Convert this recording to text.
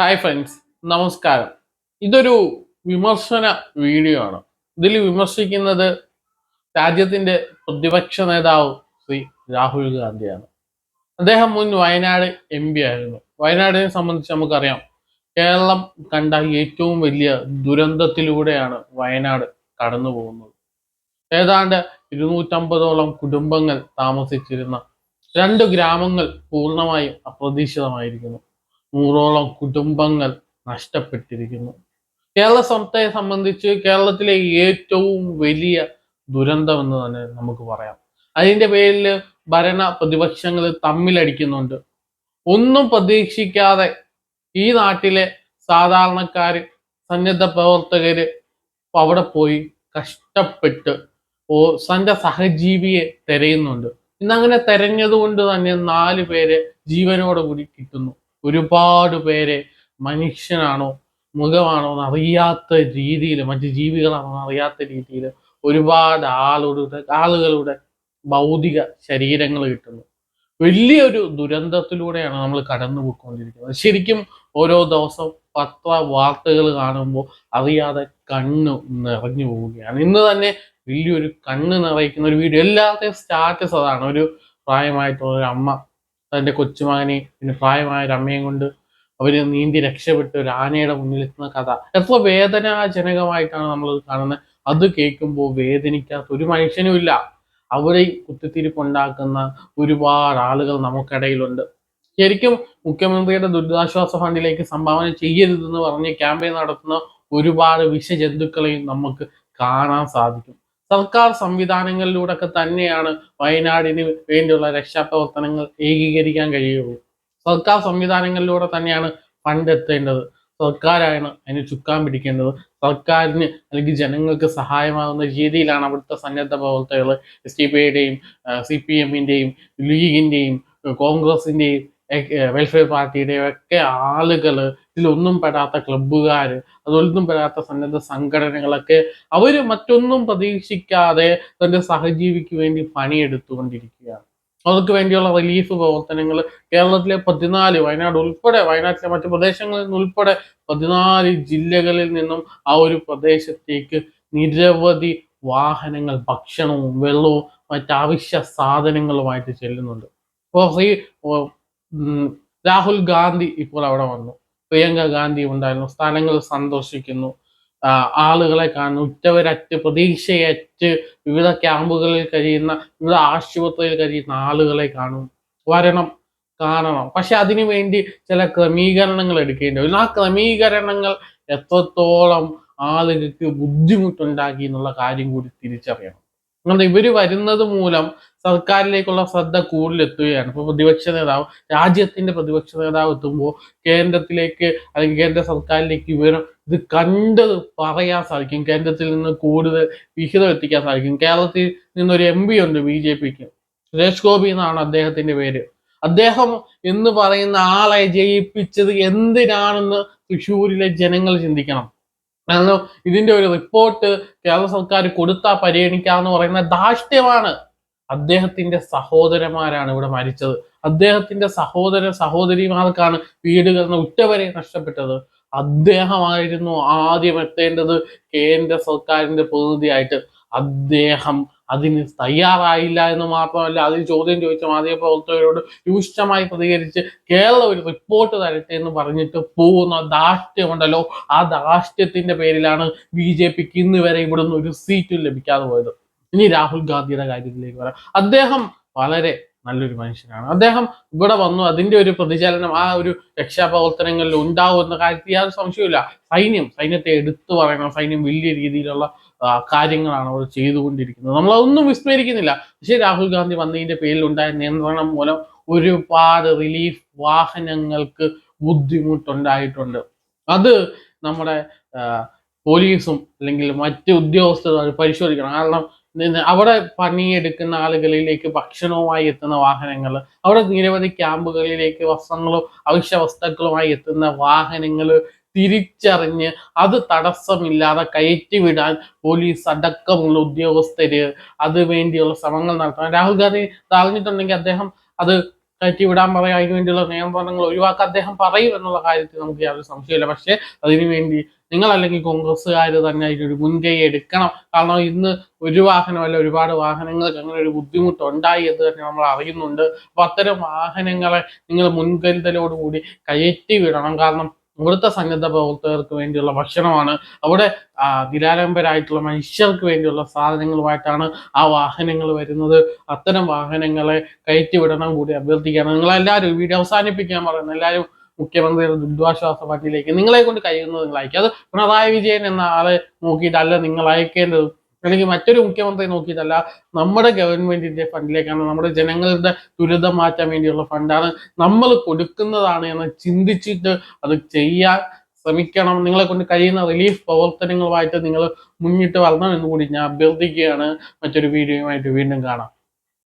Hi friends നമസ്കാരം. ഇതൊരു വിമർശന വീഡിയോ ആണ്. ഇതിൽ വിമർശിക്കുന്നത് രാജ്യത്തിന്റെ പ്രതിപക്ഷ നേതാവ് ശ്രീ രാഹുൽ ഗാന്ധിയാണ്. അദ്ദേഹം മുൻ വയനാട് എം പി ആയിരുന്നു. വയനാടിനെ സംബന്ധിച്ച് നമുക്കറിയാം കേരളം കണ്ട ഏറ്റവും വലിയ ദുരന്തത്തിലൂടെയാണ് വയനാട് കടന്നു പോകുന്നത്. ഏതാണ്ട് ഇരുന്നൂറ്റമ്പതോളം കുടുംബങ്ങൾ താമസിച്ചിരുന്ന രണ്ട് ഗ്രാമങ്ങൾ പൂർണമായും അപ്രതീക്ഷിതമായിരിക്കുന്നു. നൂറോളം കുടുംബങ്ങൾ നഷ്ടപ്പെട്ടിരിക്കുന്നു. കേരള സംസ്ഥയെ സംബന്ധിച്ച് കേരളത്തിലെ ഏറ്റവും വലിയ ദുരന്തം എന്ന് തന്നെ നമുക്ക് പറയാം. അതിന്റെ പേരിൽ ഭരണ പ്രതിപക്ഷങ്ങൾ തമ്മിലടിക്കുന്നുണ്ട്. ഒന്നും പ്രതീക്ഷിക്കാതെ ഈ നാട്ടിലെ സാധാരണക്കാർ സന്നദ്ധ പ്രവർത്തകർ അവിടെ പോയി കഷ്ടപ്പെട്ട് ഓ സന്റെ സഹജീവിയെ തെരയുന്നുണ്ട്. ഇന്നങ്ങനെ തെരഞ്ഞതുകൊണ്ട് തന്നെ നാല് പേരെ ജീവനോടുകൂടി കിട്ടുന്നു. ഒരുപാട് പേരെ മനുഷ്യനാണോ മൃഗമാണോ എന്ന് അറിയാത്ത രീതിയിൽ മറ്റ് ജീവികളാണോ എന്ന് അറിയാത്ത രീതിയിൽ ഒരുപാട് ആളുകളുടെ ആളുകളുടെ ഭൗതിക ശരീരങ്ങൾ കിട്ടുന്നു. വലിയൊരു ദുരന്തത്തിലൂടെയാണ് നമ്മൾ കടന്നു പോയിക്കൊണ്ടിരിക്കുന്നത് ശരിക്കും ഓരോ ദിവസം പത്ര വാർത്തകൾ കാണുമ്പോൾ അറിയാതെ കണ്ണ് നിറഞ്ഞു പോവുകയാണ്. ഇന്ന് തന്നെ വലിയൊരു കണ്ണ് നിറയ്ക്കുന്ന ഒരു വീഡിയോ. എല്ലാവരുടെയും സ്റ്റാറ്റസ് അതാണ്. ഒരു പ്രായമായിട്ടുള്ള ഒരു അമ്മ തന്റെ കൊച്ചുമകനെ പിന്നെ പ്രായമായ ഒരു അമ്മയും കൊണ്ട് അവർ നീന്തി രക്ഷപ്പെട്ട് ഒരു ആനയുടെ മുന്നിലെത്തുന്ന കഥ. എത്ര വേദനാജനകമായിട്ടാണ് നമ്മൾ കാണുന്നത്. അത് കേൾക്കുമ്പോൾ വേദനിക്കാത്ത ഒരു മനുഷ്യനും ഇല്ല. അവരെ കുത്തിത്തിരിപ്പുണ്ടാക്കുന്ന ഒരുപാട് ആളുകൾ നമുക്കിടയിലുണ്ട്. ശരിക്കും മുഖ്യമന്ത്രിയുടെ ദുരിതാശ്വാസ ഫണ്ടിലേക്ക് സംഭാവന ചെയ്യരുതെന്ന് പറഞ്ഞ് ക്യാമ്പയിൻ നടത്തുന്ന ഒരുപാട് വിഷജന്തുക്കളെയും നമുക്ക് കാണാൻ സാധിക്കും. സർക്കാർ സംവിധാനങ്ങളിലൂടെ ഒക്കെ തന്നെയാണ് വയനാടിന് വേണ്ടിയുള്ള രക്ഷാപ്രവർത്തനങ്ങൾ ഏകീകരിക്കാൻ കഴിയുള്ളൂ. സർക്കാർ സംവിധാനങ്ങളിലൂടെ തന്നെയാണ് ഫണ്ട് എത്തേണ്ടത്. സർക്കാരാണ് അതിന് ചുക്കാൻ പിടിക്കേണ്ടത്. സർക്കാരിന് അല്ലെങ്കിൽ ജനങ്ങൾക്ക് സഹായമാകുന്ന രീതിയിലാണ് അവിടുത്തെ സന്നദ്ധ പ്രവർത്തകർ എസ് ഡി പി ഐയുടെയും സി പി എമ്മിന്റെയും ലീഗിന്റെയും കോൺഗ്രസിന്റെയും വെൽഫെയർ പാർട്ടിയുടെ ഒക്കെ ആളുകൾ ഇതിലൊന്നും പെടാത്ത ക്ലബ്ബുകാർ അതൊന്നും പെടാത്ത സന്നദ്ധ സംഘടനകളൊക്കെ അവർ മറ്റൊന്നും പ്രതീക്ഷിക്കാതെ തന്റെ സഹജീവിക്ക് വേണ്ടി പണിയെടുത്തുകൊണ്ടിരിക്കുകയാണ്. അവർക്ക് വേണ്ടിയുള്ള റിലീഫ് പ്രവർത്തനങ്ങൾ കേരളത്തിലെ പതിനാല് വയനാട് ഉൾപ്പെടെ വയനാട്ടിലെ മറ്റു പ്രദേശങ്ങളിൽ നിന്ന് ഉൾപ്പെടെ പതിനാല് ജില്ലകളിൽ നിന്നും ആ ഒരു പ്രദേശത്തേക്ക് നിരവധി വാഹനങ്ങൾ ഭക്ഷണവും വെള്ളവും മറ്റാവശ്യ സാധനങ്ങളുമായിട്ട് ചെല്ലുന്നുണ്ട്. അപ്പോൾ ഉം, രാഹുൽ ഗാന്ധി ഇപ്പോൾ അവിടെ വന്നു. പ്രിയങ്ക ഗാന്ധി ഉണ്ടായിരുന്നു. സ്ഥാനങ്ങൾ സന്തോഷിക്കുന്നു ആളുകളെ കാണുന്നു. ഉറ്റവരറ്റ് പ്രതീക്ഷയറ്റ് വിവിധ ക്യാമ്പുകളിൽ കഴിയുന്ന വിവിധ ആശുപത്രിയിൽ കഴിയുന്ന ആളുകളെ കാണും. വരണം കാണണം. പക്ഷെ അതിനു വേണ്ടി ചില ക്രമീകരണങ്ങൾ എടുക്കേണ്ടി വരും. ആ ക്രമീകരണങ്ങൾ എത്രത്തോളം ആളുകൾക്ക് ബുദ്ധിമുട്ടുണ്ടാക്കി എന്നുള്ള കാര്യം കൂടി തിരിച്ചറിയണം. അതുകൊണ്ട് ഇവർ വരുന്നത് മൂലം സർക്കാരിലേക്കുള്ള ശ്രദ്ധ കൂടുതലെത്തുകയാണ്. ഇപ്പൊ പ്രതിപക്ഷ നേതാവ് രാജ്യത്തിന്റെ പ്രതിപക്ഷ നേതാവ് എത്തുമ്പോൾ കേന്ദ്രത്തിലേക്ക് അല്ലെങ്കിൽ കേന്ദ്ര സർക്കാരിലേക്ക് ഇവർ ഇത് കണ്ടത് പറയാൻ സാധിക്കും. കേന്ദ്രത്തിൽ നിന്ന് കൂടുതൽ വിഹിതം എത്തിക്കാൻ സാധിക്കും. കേരളത്തിൽ നിന്നൊരു എം പി ഉണ്ട് ബി ജെ പിക്ക്. സുരേഷ് ഗോപി എന്നാണ് അദ്ദേഹത്തിന്റെ പേര്. അദ്ദേഹം എന്ന് പറയുന്ന ആളെ ജയിപ്പിച്ചത് എന്തിനാണെന്ന് തൃശ്ശൂരിലെ ജനങ്ങൾ ചിന്തിക്കണം. കാരണം ഇതിന്റെ ഒരു റിപ്പോർട്ട് കേരള സർക്കാർ കൊടുത്താൽ പരിഗണിക്കാന്ന് പറയുന്ന ധാഷ്ട്യമാണ് അദ്ദേഹത്തിന്റെ സഹോദരന്മാരാണ് ഇവിടെ മരിച്ചത്. അദ്ദേഹത്തിന്റെ സഹോദര സഹോദരിമാർക്കാണ് വീടുകൾ ഉറ്റ ഉറ്റവരെ നഷ്ടപ്പെട്ടത്. അദ്ദേഹമായിരുന്നു ആദ്യം എത്തേണ്ടത് കേന്ദ്ര സർക്കാരിന്റെ പ്രതിനിധിയായിട്ട്. അദ്ദേഹം അതിന് തയ്യാറായില്ല എന്ന് മാത്രമല്ല അതിന് ചോദ്യം ചോദിച്ച മാധ്യമപ്രവർത്തകരോട് രൂക്ഷമായി പ്രതികരിച്ച് കേരളം ഒരു റിപ്പോർട്ട് തരട്ടെ എന്ന് പറഞ്ഞിട്ട് പോകുന്ന ധാർഷ്ട്യമുണ്ടല്ലോ. ആ ധാർഷ്ട്യത്തിന്റെ പേരിലാണ് ബി ജെ പിക്ക് ഇന്ന് വരെ ഇവിടുന്ന് ഒരു സീറ്റും ലഭിക്കാതെ പോയത്. ഇനി രാഹുൽ ഗാന്ധിയുടെ കാര്യത്തിലേക്ക് വരാം. അദ്ദേഹം വളരെ നല്ലൊരു മനുഷ്യനാണ്. അദ്ദേഹം ഇവിടെ വന്നു അതിന്റെ ഒരു പ്രതിചലനം ആ ഒരു രക്ഷാപ്രവർത്തനങ്ങളിൽ ഉണ്ടാവും എന്ന കാര്യത്തിൽ യാതൊരു സംശയമില്ല സൈന്യം സൈന്യത്തെ എടുത്തു പറയണം. സൈന്യം വലിയ രീതിയിലുള്ള കാര്യങ്ങളാണ് അവർ ചെയ്തുകൊണ്ടിരിക്കുന്നത്. നമ്മൾ അതൊന്നും വിസ്മരിക്കുന്നില്ല. പക്ഷേ രാഹുൽ ഗാന്ധി വന്നതിന്റെ പേരിൽ ഉണ്ടായ നിയന്ത്രണം മൂലം ഒരുപാട് റിലീഫ് വാഹനങ്ങൾക്ക് ബുദ്ധിമുട്ടുണ്ടായിട്ടുണ്ട്. അത് നമ്മുടെ പോലീസും അല്ലെങ്കിൽ മറ്റ് ഉദ്യോഗസ്ഥരും അത് പരിശോധിക്കണം. കാരണം അവിടെ പണിയെടുക്കുന്ന ആളുകളിലേക്ക് ഭക്ഷണവുമായി എത്തുന്ന വാഹനങ്ങൾ അവിടെ നിരവധി ക്യാമ്പുകളിലേക്ക് വസ്ത്രങ്ങളും അവശ്യ വസ്തുക്കളുമായി എത്തുന്ന വാഹനങ്ങൾ തിരിച്ചറിഞ്ഞ് അത് തടസ്സമില്ലാതെ കയറ്റി വിടാൻ പോലീസ് അടക്കമുള്ള ഉദ്യോഗസ്ഥര് അത് വേണ്ടിയുള്ള ശ്രമങ്ങൾ നടത്തണം. രാഹുൽ ഗാന്ധി താഴ്ന്നിട്ടുണ്ടെങ്കിൽ അദ്ദേഹം അത് കയറ്റി വിടാൻ അതിന് വേണ്ടിയുള്ള നിയന്ത്രണങ്ങൾ ഒഴിവാക്കാൻ അദ്ദേഹം പറയും എന്നുള്ള കാര്യത്തിൽ നമുക്ക് യാതൊരു സംശയമില്ല പക്ഷേ അതിനുവേണ്ടി നിങ്ങൾ അല്ലെങ്കിൽ കോൺഗ്രസ്സുകാർ തന്നെ അതിനൊരു മുൻകൈ എടുക്കണം. കാരണം ഇന്ന് ഒരു വാഹനം അല്ല ഒരുപാട് വാഹനങ്ങൾക്ക് അങ്ങനെ ഒരു ബുദ്ധിമുട്ട് ഉണ്ടായി എന്ന് തന്നെ നമ്മൾ അറിയുന്നുണ്ട്. അപ്പൊ അത്തരം വാഹനങ്ങളെ നിങ്ങൾ മുൻകരുതലോടുകൂടി കയറ്റി വിടണം കാരണം ഇവിടുത്തെ സന്നദ്ധ പ്രവർത്തകർക്ക് വേണ്ടിയുള്ള ഭക്ഷണമാണ്. അവിടെ നിരാലംബരായിട്ടുള്ള മനുഷ്യർക്ക് വേണ്ടിയുള്ള സാധനങ്ങളുമായിട്ടാണ് ആ വാഹനങ്ങൾ വരുന്നത്. അത്തരം വാഹനങ്ങളെ കയറ്റി വിടണം കൂടി അഭ്യർത്ഥിക്കുകയാണ്. നിങ്ങളെല്ലാവരും വീഡിയോ അവസാനിപ്പിക്കാൻ പറയുന്നത് എല്ലാവരും മുഖ്യമന്ത്രിയുടെ ദുരിതാശ്വാസ ഫണ്ടിലേക്ക് നിങ്ങളെ കൊണ്ട് കഴിയുന്നത് നിങ്ങൾ അത് പിണറായി വിജയൻ എന്ന ആളെ നോക്കിയിട്ടല്ല നിങ്ങൾ അയക്കേണ്ടത്. അല്ലെങ്കിൽ മറ്റൊരു മുഖ്യമന്ത്രി നോക്കിയിട്ടല്ല നമ്മുടെ ഗവൺമെന്റിന്റെ ഫണ്ടിലേക്കാണ് നമ്മുടെ ജനങ്ങളുടെ ദുരിതം മാറ്റാൻ വേണ്ടിയുള്ള ഫണ്ടാണ് നമ്മൾ കൊടുക്കുന്നതാണ് എന്ന് ചിന്തിച്ചിട്ട് അത് ചെയ്യാൻ ശ്രമിക്കണം. നിങ്ങളെ കൊണ്ട് കഴിയുന്ന റിലീഫ് പ്രവർത്തനങ്ങളുമായിട്ട് നിങ്ങൾ മുന്നിട്ട് വരണം എന്ന് കൂടി ഞാൻ അഭ്യർത്ഥിക്കുകയാണ്. മറ്റൊരു വീഡിയോയുമായിട്ട് വീണ്ടും കാണാം.